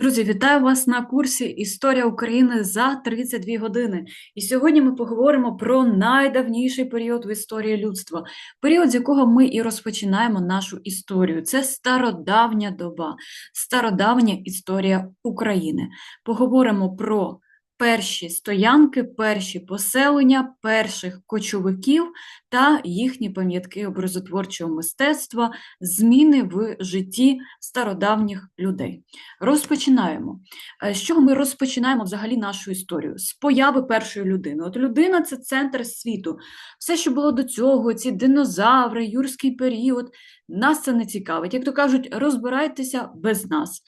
Друзі, вітаю вас на курсі Історія України за 32 години. І сьогодні ми поговоримо про найдавніший період в історії людства, період, з якого ми і розпочинаємо нашу історію. Це стародавня доба, стародавня історія України. Поговоримо про перші стоянки, перші поселення, перших кочовиків та їхні пам'ятки образотворчого мистецтва, зміни в житті стародавніх людей. Розпочинаємо. Е, з чого ми розпочинаємо взагалі нашу історію? З появи першої людини. От людина це центр світу. Все, що було до цього, ці динозаври, юрський період, нас це не цікавить. Як то кажуть, розбирайтеся без нас.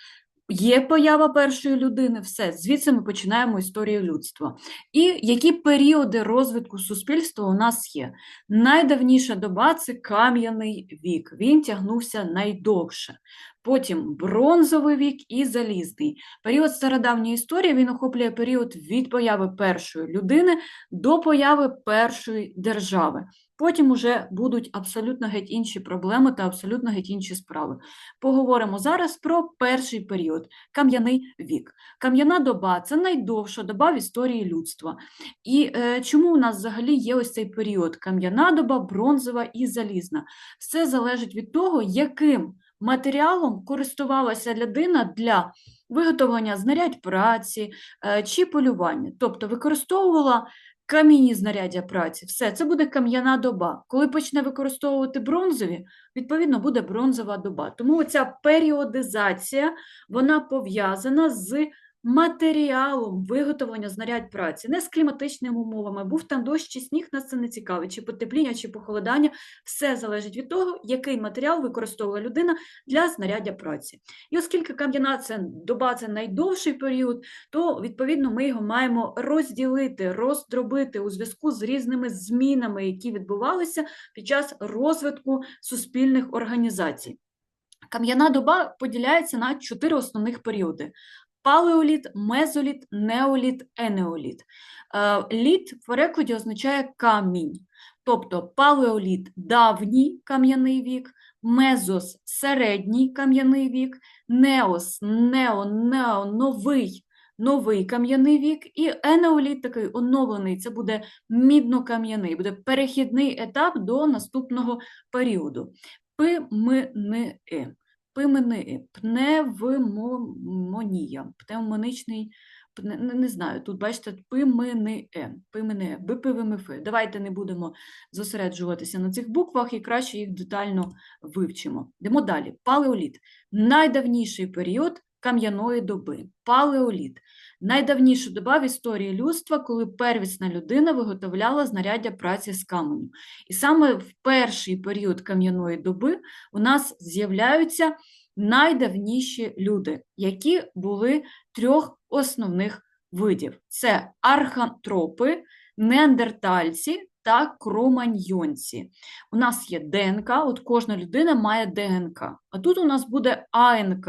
Є поява першої людини, все, звідси ми починаємо історію людства. І які періоди розвитку суспільства у нас є? Найдавніша доба це кам'яний вік, він тягнувся найдовше. Потім бронзовий вік і залізний. Період стародавньої історії він охоплює період від появи першої людини до появи першої держави. Потім уже будуть абсолютно геть інші проблеми та абсолютно геть інші справи. Поговоримо зараз про перший період кам'яний вік. Кам'яна доба це найдовша доба в історії людства. І е, чому у нас взагалі є ось цей період кам'яна доба, бронзова і залізна? Все залежить від того, яким матеріалом користувалася людина для виготовлення знарядь праці е, чи полювання, тобто використовувала камінні знаряддя праці, все, це буде кам'яна доба. Коли почне використовувати бронзові, відповідно, буде бронзова доба. Тому ця періодизація вона пов'язана з матеріалом виготовлення знарядь праці, не з кліматичними умовами, був там дощ чи сніг, нас це не цікавить, чи потепління, чи похолодання, все залежить від того, який матеріал використовує людина для знаряддя праці. І оскільки кам'яна це доба це найдовший період, то відповідно ми його маємо розділити, роздробити у зв'язку з різними змінами, які відбувалися під час розвитку суспільних організацій. Кам'яна доба поділяється на чотири основних періоди: палеоліт, мезоліт, неоліт, енеоліт. Е, літ в перекладі означає камінь. Тобто палеоліт давній кам'яний вік, мезос середній кам'яний вік, неос, нео, нео, новий новий кам'яний вік, і енеоліт такий оновлений, це буде мідно-кам'яний, буде перехідний етап до наступного періоду. Пимини пимени, пневмонія, пневмоничний, не, знаю, тут бачите, пимене, пимене, БПВМФ. Давайте не будемо зосереджуватися на цих буквах і краще їх детально вивчимо. Йдемо далі. Палеоліт найдавніший період кам'яної доби. Палеоліт найдавніша доба в історії людства, коли первісна людина виготовляла знаряддя праці з каменю. І саме в перший період кам'яної доби у нас з'являються найдавніші люди, які були трьох основних видів: це архантропи, неандертальці. Та кроманьйонці. У нас є ДНК, от кожна людина має ДНК. А тут у нас буде АНК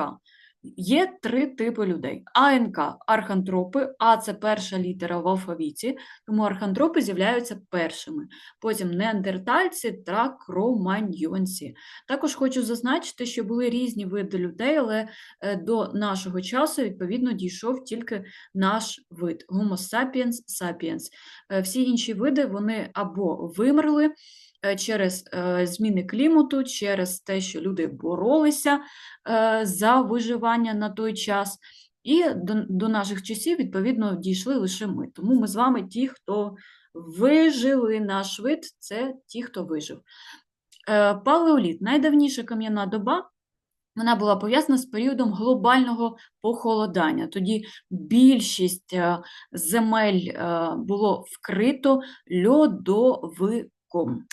Є три типи людей: АНК архантропи, А це перша літера в алфавіті, тому архантропи з'являються першими. Потім неандертальці та кроманьйонці. Також хочу зазначити, що були різні види людей, але е, до нашого часу, відповідно, дійшов тільки наш вид Homo sapiens sapiens. Е, всі інші види вони або вимерли. Е, через е, зміни клімату, через те, що люди боролися е, за виживання на той час. І до, наших часів, відповідно, дійшли лише ми. Тому ми з вами ті, хто вижили наш вид, це ті, хто вижив. Палеоліт найдавніша кам'яна доба. Вона була пов'язана з періодом глобального похолодання. Тоді більшість земель було вкрито льодовиком.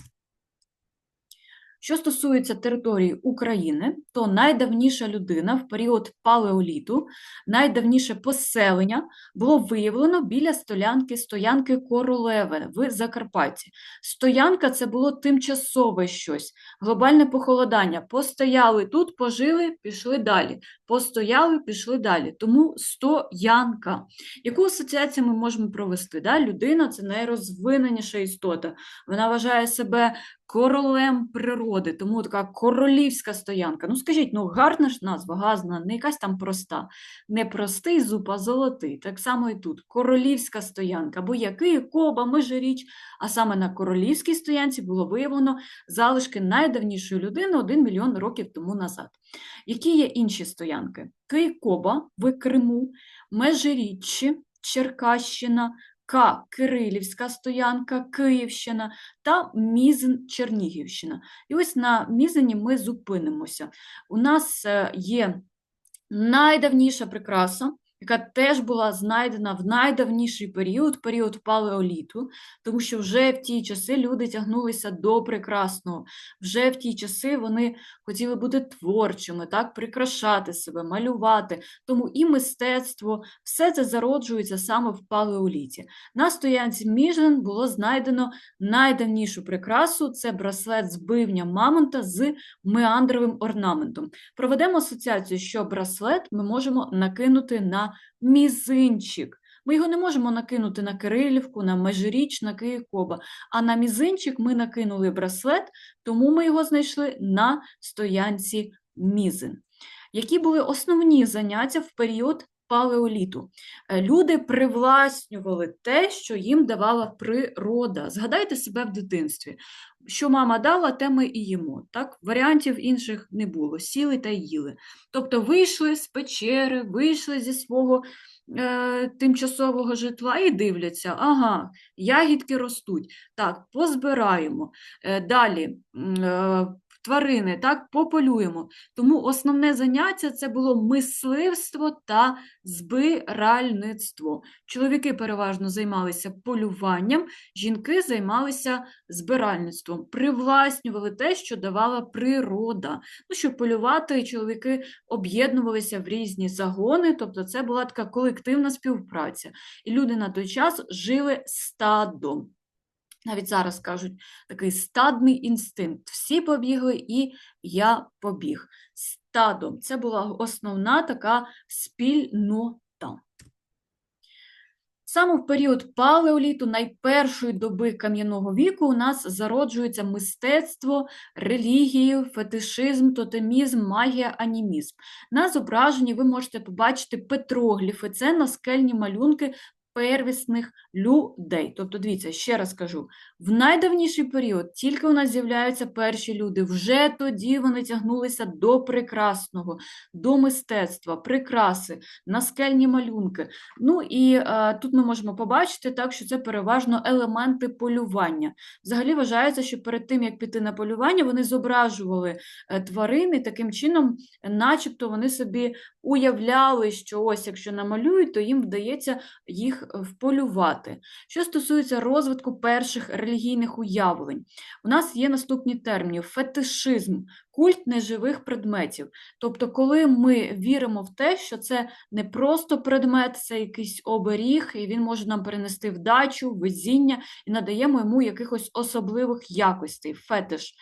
Що стосується території України, то найдавніша людина в період палеоліту, найдавніше поселення було виявлено біля столянки стоянки Королеве в Закарпатті. Стоянка це було тимчасове щось, глобальне похолодання. Постояли тут, пожили, пішли далі. Постояли, пішли далі. Тому стоянка. Яку асоціацію ми можемо провести? Да? Людина це найрозвиненіша істота. Вона вважає себе королем природи природи, тому така королівська стоянка. Ну, скажіть, ну гарна ж назва, газна, не якась там проста. Не простий зуб, а золотий. Так само і тут. Королівська стоянка, бо який коба, межиріч. А саме на королівській стоянці було виявлено залишки найдавнішої людини 1 мільйон років тому назад. Які є інші стоянки? Кийкоба в Криму, Межиріччі, Черкащина, К. Кирилівська стоянка, Київщина та Мізин Чернігівщина. І ось на Мізині ми зупинимося. У нас е, є найдавніша прикраса, яка теж була знайдена в найдавніший період, період палеоліту, тому що вже в ті часи люди тягнулися до прекрасного, вже в ті часи вони хотіли бути творчими, так, прикрашати себе, малювати. Тому і мистецтво, все це зароджується саме в палеоліті. На стоянці Міжен було знайдено найдавнішу прикрасу це браслет з бивня мамонта з меандровим орнаментом. Проведемо асоціацію, що браслет ми можемо накинути на мізинчик. Ми його не можемо накинути на Кирилівку, на Межиріч, на Київкоба, а на мізинчик ми накинули браслет, тому ми його знайшли на стоянці Мізин. Які були основні заняття в період палеоліту? Е, люди привласнювали те, що їм давала природа. Згадайте себе в дитинстві. Що мама дала, те ми і їмо. Так? Варіантів інших не було. Сіли та їли. Тобто вийшли з печери, вийшли зі свого е, тимчасового житла і дивляться, ага, ягідки ростуть. Так, позбираємо. Е, далі. Е, тварини, так, пополюємо. Тому основне заняття це було мисливство та збиральництво. Чоловіки переважно займалися полюванням, жінки займалися збиральництвом, привласнювали те, що давала природа. Ну, Щоб полювати, чоловіки об'єднувалися в різні загони, тобто це була така колективна співпраця. І люди на той час жили стадом навіть зараз кажуть, такий стадний інстинкт. Всі побігли, і я побіг. Стадом це була основна така спільнота. Саме в період палеоліту, найпершої доби кам'яного віку, у нас зароджується мистецтво, релігії, фетишизм, тотемізм, магія, анімізм. На зображенні ви можете побачити петрогліфи, це наскельні малюнки первісних людей. Тобто, дивіться, ще раз кажу: в найдавніший період тільки у нас з'являються перші люди, вже тоді вони тягнулися до прекрасного, до мистецтва, прикраси, наскельні малюнки. Ну і е, тут ми можемо побачити, так, що це переважно елементи полювання. Взагалі вважається, що перед тим, як піти на полювання, вони зображували е, тварини таким чином, начебто вони собі уявляли, що ось якщо намалюють, то їм вдається їх е, вполювати. Що стосується розвитку перших релігійних уявлень, у нас є наступні терміни: фетишизм, культ неживих предметів. Тобто, коли ми віримо в те, що це не просто предмет, це якийсь оберіг, і він може нам перенести вдачу, везіння і надаємо йому якихось особливих якостей, фетиш.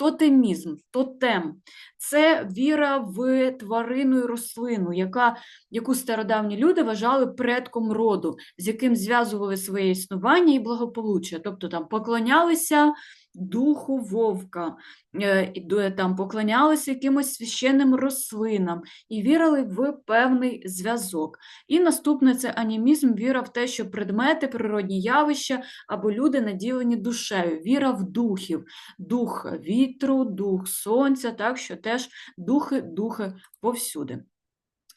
Тотемізм, тотем це віра в тварину і рослину, яка, яку стародавні люди вважали предком роду, з яким зв'язували своє існування і благополуччя. Тобто там поклонялися духу вовка, е, там поклонялися якимось священним рослинам і вірили в певний зв'язок. І наступне це анімізм, віра в те, що предмети, природні явища або люди наділені душею, віра в духів, дух вітру, дух сонця, так що теж духи, духи повсюди.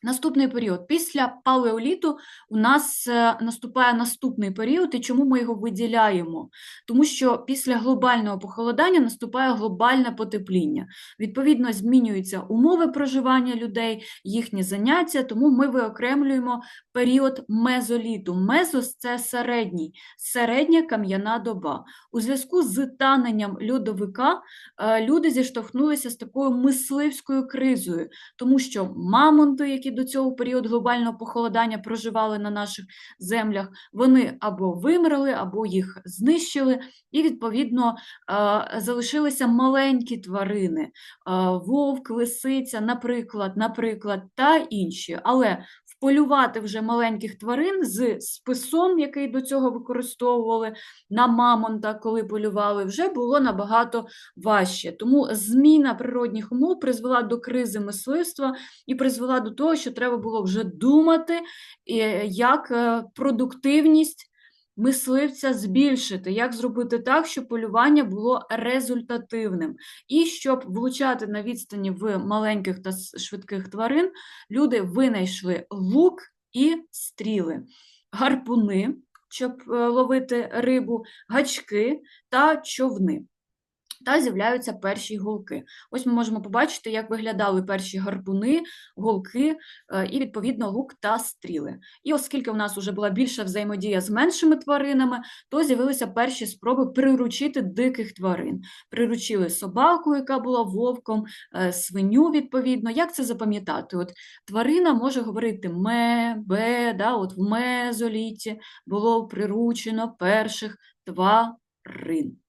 Наступний період. Після палеоліту у нас е, наступає наступний період, і чому ми його виділяємо? Тому що після глобального похолодання наступає глобальне потепління. Відповідно, змінюються умови проживання людей, їхні заняття, тому ми виокремлюємо період мезоліту. Мезос це середній, середня кам'яна доба. У зв'язку з таненням льодовика е, люди зіштовхнулися з такою мисливською кризою, тому що мамонти, які до цього періоду глобального похолодання проживали на наших землях, вони або вимерли, або їх знищили, і, відповідно, залишилися маленькі тварини, вовк, лисиця, наприклад, наприклад, та інші. Але полювати вже маленьких тварин з списом, який до цього використовували на мамонта, коли полювали, вже було набагато важче. Тому зміна природних умов призвела до кризи мисливства і призвела до того, що треба було вже думати, е, як е, продуктивність мисливця збільшити, як зробити так, щоб полювання було результативним. І щоб влучати на відстані в маленьких та швидких тварин, люди винайшли лук і стріли, гарпуни, щоб е, ловити рибу, гачки та човни та з'являються перші голки. Ось ми можемо побачити, як виглядали перші гарпуни, голки е, і, відповідно, лук та стріли. І оскільки у нас вже була більша взаємодія з меншими тваринами, то з'явилися перші спроби приручити диких тварин. Приручили собаку, яка була вовком, е, свиню, відповідно. Як це запам'ятати? От Тварина може говорити ме, бе, да, от в мезолітті було приручено перших тварин.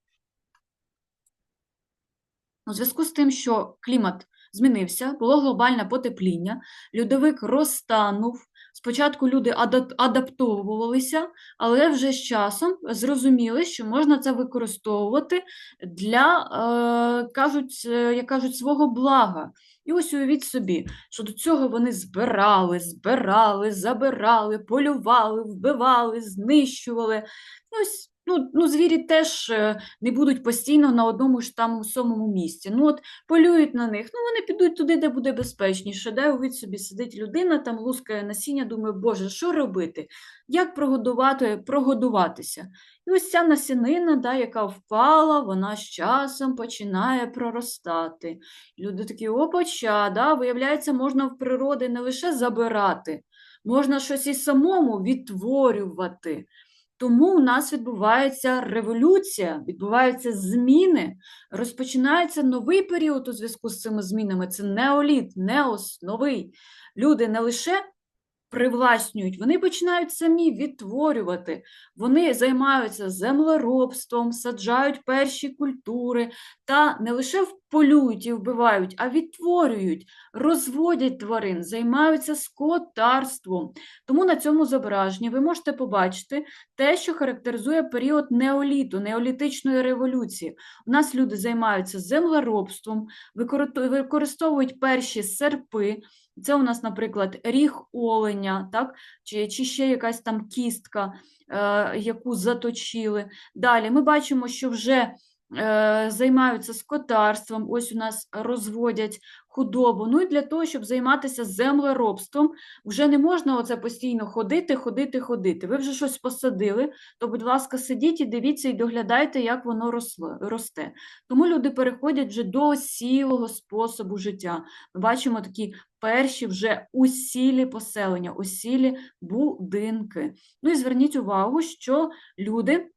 У зв'язку з тим, що клімат змінився, було глобальне потепління, льодовик розтанув. Спочатку люди адаптовувалися, але вже з часом зрозуміли, що можна це використовувати для, е, кажуть, е, як кажуть, свого блага. І ось уявіть собі, що до цього вони збирали, збирали, забирали, полювали, вбивали, знищували. Ось Ну, ну, звірі теж е, не будуть постійно на одному ж там самому місці. Ну, от полюють на них, ну вони підуть туди, де буде безпечніше. Де увід собі сидить людина, там лускає насіння, думає, Боже, що робити? Як прогодувати, прогодуватися? І ось ця насінина, да, яка впала, вона з часом починає проростати. Люди такі, опача, да, виявляється, можна в природи не лише забирати, можна щось і самому відтворювати. Тому у нас відбувається революція, відбуваються зміни, розпочинається новий період у зв'язку з цими змінами. Це неоліт, неос, новий. Люди не лише привласнюють, вони починають самі відтворювати, вони займаються землеробством, саджають перші культури та не лише полюють і вбивають, а відтворюють, розводять тварин, займаються скотарством. Тому на цьому зображенні ви можете побачити те, що характеризує період неоліту, неолітичної революції. У нас люди займаються землеробством, використовують перші серпи. Це у нас, наприклад, ріг оленя, так? чи чи ще якась там кістка, е, яку заточили. Далі ми бачимо, що вже е, займаються скотарством, ось у нас розводять худобу. Ну і для того, щоб займатися землеробством, вже не можна оце постійно ходити, ходити, ходити. Ви вже щось посадили, то, будь ласка, сидіть і дивіться і доглядайте, як воно росло, росте. Тому люди переходять вже до осілого способу життя. Ми бачимо такі перші вже усілі поселення, усілі будинки. Ну і зверніть увагу, що люди.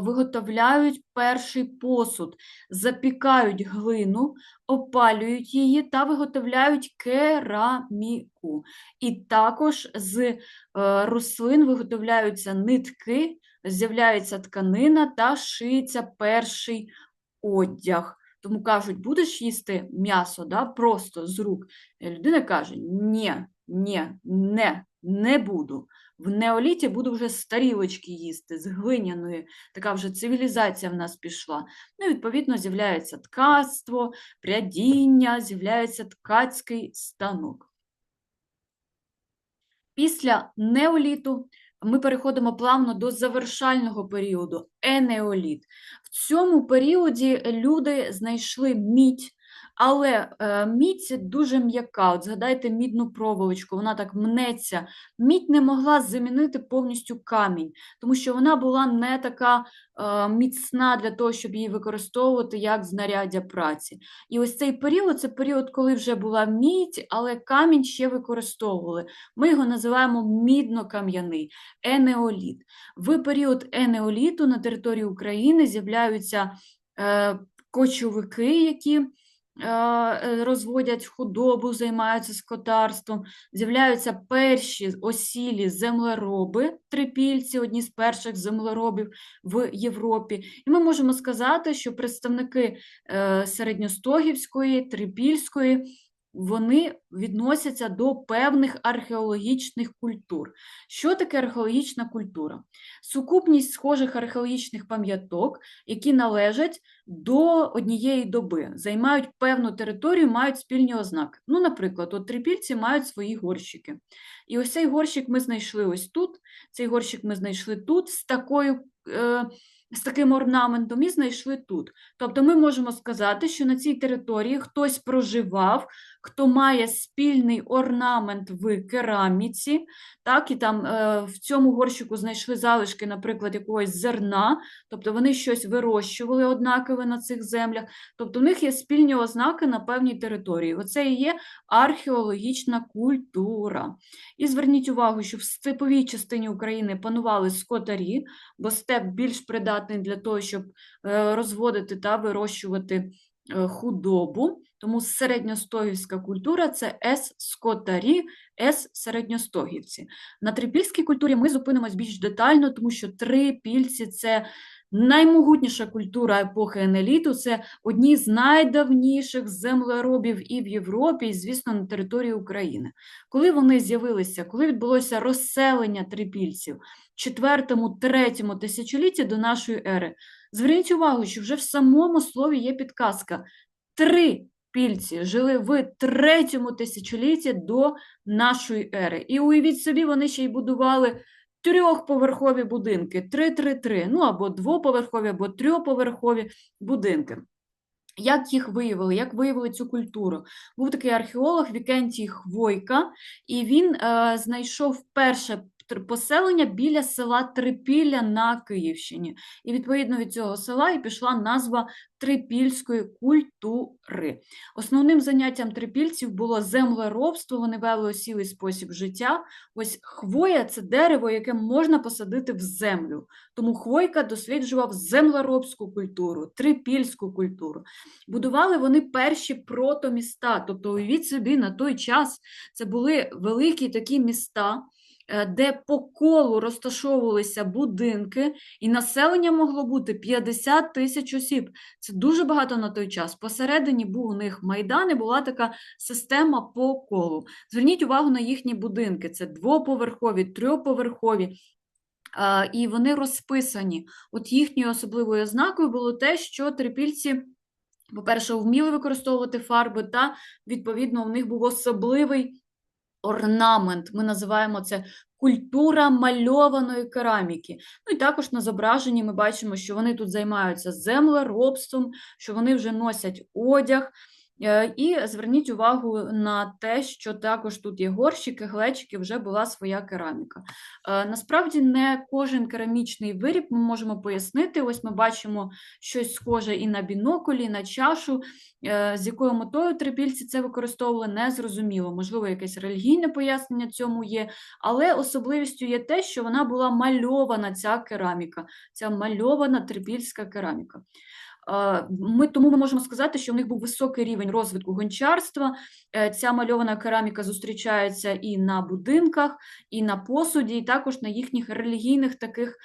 Виготовляють перший посуд, запікають глину, опалюють її та виготовляють кераміку. І також з е, рослин виготовляються нитки, з'являється тканина та шиється перший одяг. Тому кажуть, будеш їсти м'ясо да, просто з рук. Людина каже: ні, ні, не, не буду. В неоліті буду вже старілочки їсти з глиняної, така вже цивілізація в нас пішла. Ну, відповідно, з'являється ткацтво, прядіння, з'являється ткацький станок. Після неоліту ми переходимо плавно до завершального періоду енеоліт. В цьому періоді люди знайшли мідь, але е, мідь дуже м'яка. От Згадайте мідну проволочку, вона так мнеться. Мідь не могла замінити повністю камінь, тому що вона була не така е, міцна для того, щоб її використовувати як знаряддя праці. І ось цей період це період, коли вже була мідь, але камінь ще використовували. Ми його називаємо мідно-кам'яний енеоліт. В період енеоліту на території України з'являються е, кочовики, які розводять худобу, займаються скотарством, з'являються перші осілі землероби, трипільці, одні з перших землеробів в Європі. І ми можемо сказати, що представники е, середньостогівської, трипільської вони відносяться до певних археологічних культур. Що таке археологічна культура? Сукупність схожих археологічних пам'яток, які належать до однієї доби, займають певну територію, мають спільні ознаки. Ну, наприклад, от трипільці мають свої горщики. І ось цей горщик ми знайшли ось тут, цей горщик ми знайшли тут з такою. Е, з таким орнаментом і знайшли тут. Тобто ми можемо сказати, що на цій території хтось проживав, хто має спільний орнамент в кераміці, так, і там е, в цьому горщику знайшли залишки, наприклад, якогось зерна, тобто вони щось вирощували однакове на цих землях, тобто у них є спільні ознаки на певній території. Оце і є археологічна культура. І зверніть увагу, що в степовій частині України панували скотарі, бо степ більш придатний для того, щоб е, розводити та вирощувати худобу. Тому середньостогівська культура це С-скотарі, С-середньостогівці. На трипільській культурі ми зупинимось більш детально, тому що трипільці це наймогутніша культура епохи енеліту, це одні з найдавніших землеробів і в Європі, і, звісно, на території України. Коли вони з'явилися, коли відбулося розселення трипільців в 4-3 тисячолітті до нашої ери, зверніть увагу, що вже в самому слові є підказка. Три пільці жили в третьому тисячолітті до нашої ери. І уявіть собі, вони ще й будували трьохповерхові будинки, 3-3-3, ну або двоповерхові, або трьохповерхові будинки. Як їх виявили, як виявили цю культуру? Був такий археолог Вікентій Хвойка, і він е, знайшов перше поселення біля села Трипілля на Київщині. І відповідно від цього села і пішла назва трипільської культури. Основним заняттям трипільців було землеробство, вони вели осілий спосіб життя. Ось хвоя це дерево, яке можна посадити в землю. Тому Хвойка досліджував землеробську культуру, трипільську культуру. Будували вони перші протоміста, тобто уявіть собі, на той час це були великі такі міста. Е, де по колу розташовувалися будинки, і населення могло бути 50 тисяч осіб. Це дуже багато на той час. Посередині був у них майдан і була така система по колу. Зверніть увагу на їхні будинки: це двоповерхові, трьохповерхові. І вони розписані. От їхньою особливою ознакою було те, що трипільці, по-перше, вміли використовувати фарби, та, відповідно, у них був особливий орнамент. Ми називаємо це культура мальованої кераміки. Ну і також на зображенні ми бачимо, що вони тут займаються землеробством, що вони вже носять одяг. Е, і зверніть увагу на те, що також тут є горщики, глечики, вже була своя кераміка. Е, насправді, не кожен керамічний виріб ми можемо пояснити. Ось ми бачимо щось схоже і на бінокулі, і на чашу, е, з якою метою трипільці це використовували, не зрозуміло. Можливо, якесь релігійне пояснення цьому є, але особливістю є те, що вона була мальована, ця кераміка, ця мальована трипільська кераміка. Ми тому ми можемо сказати, що в них був високий рівень розвитку гончарства. Е, ця мальована кераміка зустрічається і на будинках, і на посуді, і також на їхніх релігійних таких,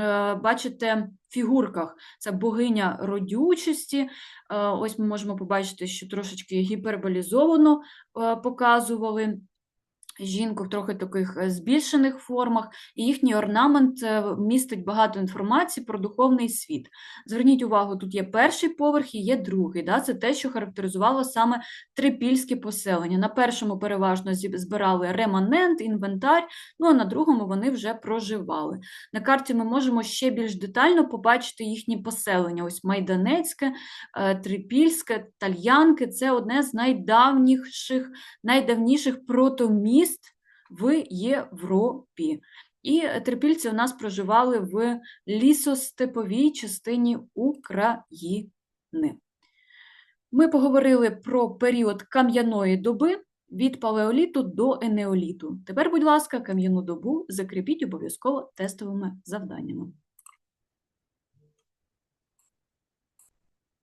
е, бачите, фігурках. Це богиня родючості. Е, ось ми можемо побачити, що трошечки гіперболізовано показували жінку в трохи таких е, збільшених формах, і їхній орнамент е, містить багато інформації про духовний світ. Zверніть увагу, тут є перший поверх і є другий. Да? Це те, що характеризувало саме трипільське поселення. На першому переважно збирали реманент, інвентар, ну а на другому вони вже проживали. На карті ми можемо ще більш детально побачити їхні поселення. Ось Майданецьке, е, Трипільське, Тальянки це одне з найдавніших, найдавніших протоміст міст в Європі. І трипільці у нас проживали в лісостеповій частині України. Ми поговорили про період кам'яної доби від палеоліту до енеоліту. Тепер, будь ласка, кам'яну добу закріпіть обов'язково тестовими завданнями.